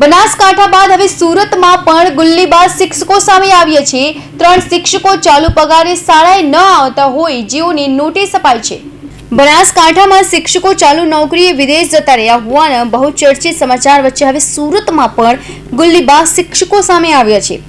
બનાસકાંઠા બાદ હવે સુરતમાં પણ ગુલ્લીબાજ શિક્ષકો સામે આવ્યા છે ત્રણ શિક્ષકો ચાલુ પગારે શાળાએ ન આવતા હોય જેઓની નોટિસ અપાઈ છે. બનાસકાંઠામાં શિક્ષકો ચાલુ નોકરીએ વિદેશ જતા રહ્યા હોવાના બહુ ચર્ચિત સમાચાર વચ્ચે હવે સુરતમાં પણ ગુલ્લીબાજ શિક્ષકો સામે આવ્યા છે.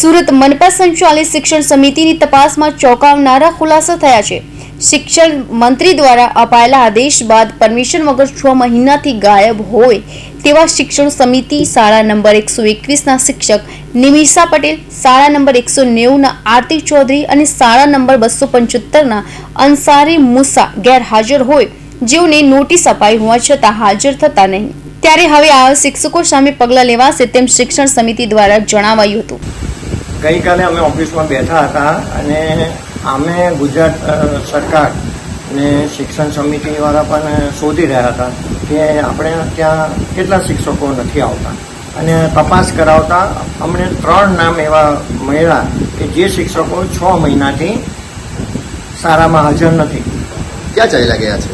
સુરત મનપા સંચાલિત શિક્ષણ સમિતિની તપાસમાં ચોંકાવનારા ખુલાસા થયા છે. શિક્ષણ મંત્રી દ્વારા અપાયેલા આદેશ બાદ પરમિશન વગર છ મહિનાથી ગાયબ હોય તેવા શિક્ષણ સમિતિ શાળા નંબર એકસો એકવીસના શિક્ષક નિમિષા પટેલ, શાળા નંબર એકસો નેવુંના આરતી ચૌધરી અને શાળા નંબર બસો પંચોતેરના અંસારી મુસા ગેરહાજર હોય જેઓને નોટિસ અપાઈ હોવા છતાં હાજર થતા નહીં. ત્યારે હવે આ શિક્ષકો સામે પગલાં લેવાશે તેમ શિક્ષણ સમિતિ દ્વારા જણાવાયું હતું. ગઈકાલે અમે ઓફિસમાં બેઠા હતા અને અમે ગુજરાત સરકાર ને શિક્ષણ સમિતિવાળા પણ શોધી રહ્યા હતા કે આપણે ત્યાં કેટલા શિક્ષકો નથી આવતા. અને તપાસ કરાવતા અમને ત્રણ નામ એવા મળ્યા કે જે શિક્ષકો છ મહિનાથી શાળામાં હાજર નથી. ક્યાં ચાલ્યા ગયા છે?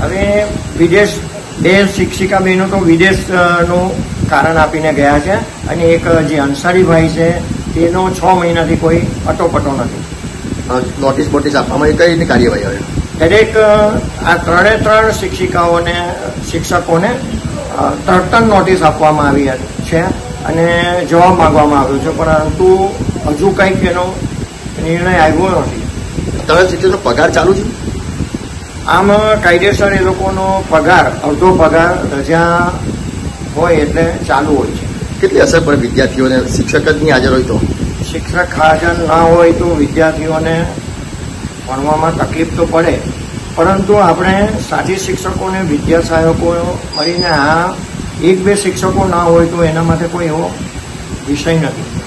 હવે વિદેશ બે શિક્ષિકા બહેનો તો વિદેશનું કારણ આપીને ગયા છે અને એક જે અંસારીભાઈ છે તેનો છ મહિનાથી કોઈ અટોપટો નથી. નોટિસ બોટિસ આપવામાં કઈ રીતની કાર્યવાહી હવે? દરેક આ ત્રણે ત્રણ શિક્ષિકાઓને શિક્ષકોને તરત નોટિસ આપવામાં આવી છે અને જવાબ માંગવામાં આવ્યો છે. પરંતુ હજુ કંઈક એનો નિર્ણય આવ્યો નથી. ત્રણ શિક્ષકનો પગાર ચાલુ છે? આમ કાયદેસર એ લોકોનો પગાર અડધો પગાર રજા હોય એટલે ચાલુ હોય છે. કેટલી અસર પડે વિદ્યાર્થીઓને? શિક્ષક જ નહીં હાજર હોય તો? શિક્ષક હાજર ના હોય તો વિદ્યાર્થીઓને ભણવામાં તકલીફ તો પડે. પરંતુ આપણે સાથી શિક્ષકોને વિદ્યા સહાયકો મળીને આ એક બે શિક્ષકો ના હોય તો એના માટે કોઈ એવો વિષય નથી.